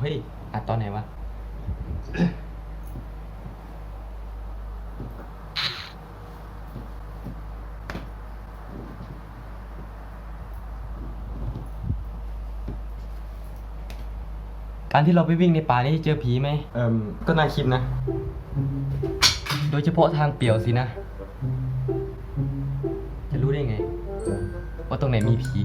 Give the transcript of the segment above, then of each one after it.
เฮ้ยอัดตอนไหนวะ การที่เราไปวิ่งในป่านี่เจอผีไหม เอิมก็น่าคิดนะ โดยเฉพาะทางเปี่ยวสินะ จะรู้ได้ไง ว่าตรงไหนมีผี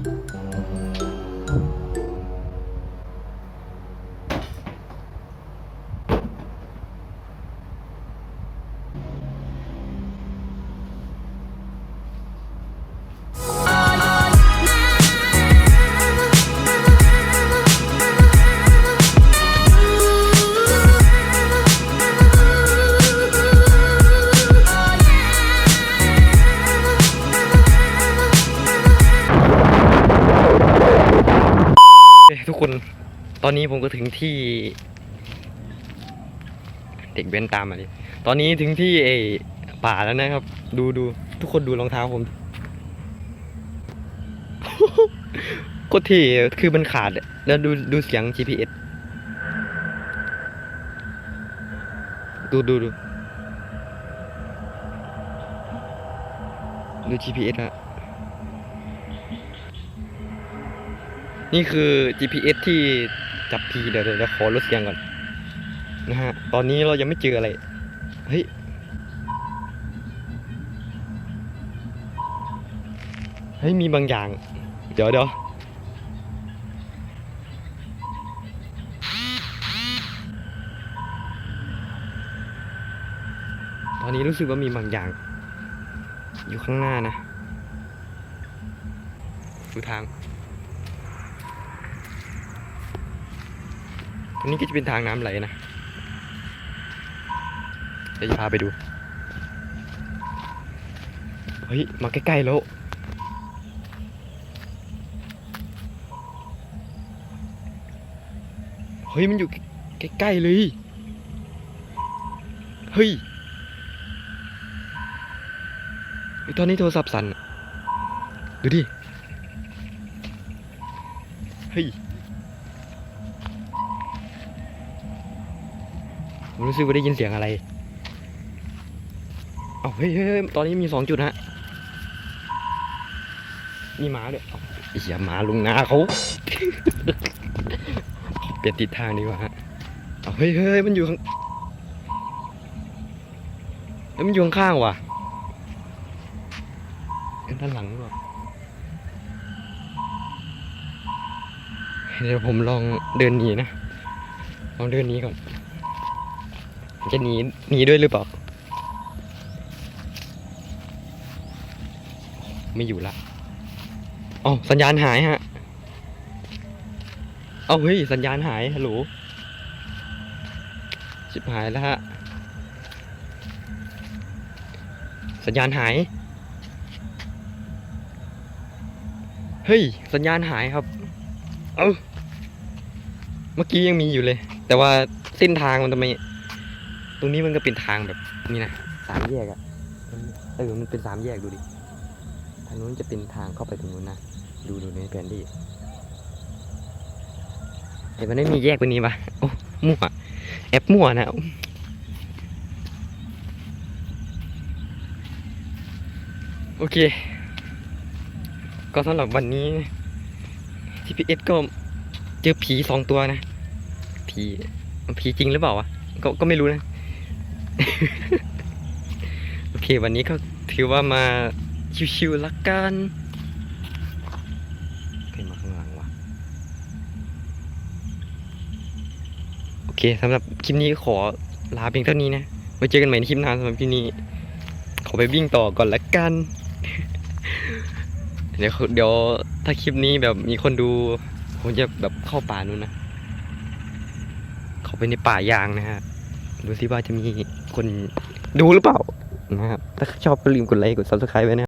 อนนี้ผมก็ถึงที่ เด็กเว้นตามมาดิตอนนี้ถึงที่ไอ้ป่าแล้วนะครับ ดูดูทุกคนดูรองเท้าผมโคตรเท่คือมันขาดแล้วดูดูเสียง GPS ดูดูดูดู GPS ฮะนี่คือ GPS ที่ จับพีเดี๋ยวเดี๋ยวขอลดเสียงก่อนนะฮะตอนนี้เรายังไม่เจออะไรเฮ้ยเฮ้ยมีบางอย่าง เดี๋ยวเดี๋ยวตอนนี้รู้สึกว่ามีบางอย่าง อยู่ข้างหน้านะดูทาง นี้ก็จะเป็นทางน้ำไหลนะเดี๋ยวจะพาไปดู เฮ้ย มาใกล้ๆแล้วเฮ้ย มันอยู่ใกล้ๆเลย เฮ้ยตอนนี้โทรศัพท์สั่นดูดิ เฮ้ย ผมรู้สึกว่าได้ยินเสียงอะไร เอาเฮ้ยเฮ้ยตอนนี้มีสองจุดฮะ มีหมาด้วยอาไอ้เหี้ยหมาลุงนาเขาเปลี่ยนทิศทางดีกว่าฮะเอาเฮ้ยเฮ้ยมันอยู่ข้างเฮ้ยมันอยู่ข้างๆว่ะด้านหลังหรือเปล่าเดี๋ยวผมลองเดินหนีนะ ลองเดินหนีก่อน จะหนีหนีด้วยหรือเปล่า ไม่อยู่ละอ๋อสัญญาณหายฮะ เอาเฮ้ย สัญญาณหายฮัลโหลชิบหายแล้วฮะ สัญญาณหาย เฮ้ย สัญญาณหายครับ เอ้า เมื่อกี้ยังมีอยู่เลย แต่ว่าเส้นทางมันทำไม ตรงนี้มันก็เป็นทางแบบนี่นะสามแยกอะเออมันเป็นสามแยกดูดิทางนู้นจะเป็นทางเข้าไปตรงนู้นนะดูดูในแผนที่เห็นมันไม่มีแยกไปนี้ปะโอ้มั่วแอปมั่วนะโอเค ก็สำหรับวันนี้ TPS ก็เจอผีสองตัวนะ ผี ผีจริงหรือเปล่าวะ ก็ก็ไม่รู้นะ โอเค วันนี้ก็ถือว่ามาชิวๆละกันใคมาข้างหลังวะโอเคสำหรับคลิปนี้ขอลาเพียงเท่านี้นะไว้เจอกันใหม่ในคลิปหน้าสำหรับคลิปนี้ ขอไปวิ่งต่อก่อนละกัน เดี๋ยวเดี๋ยวถ้าคลิปนี้แบบมีคนดูผมจะแบบเข้าป่านู้นนะ เขาไปในป่ายางนะฮะ ดูสิว่าจะมีคนดูหรือเปล่านะครับ ถ้าชอบก็ลืมกดไลค์กด subscribe ไว้นะ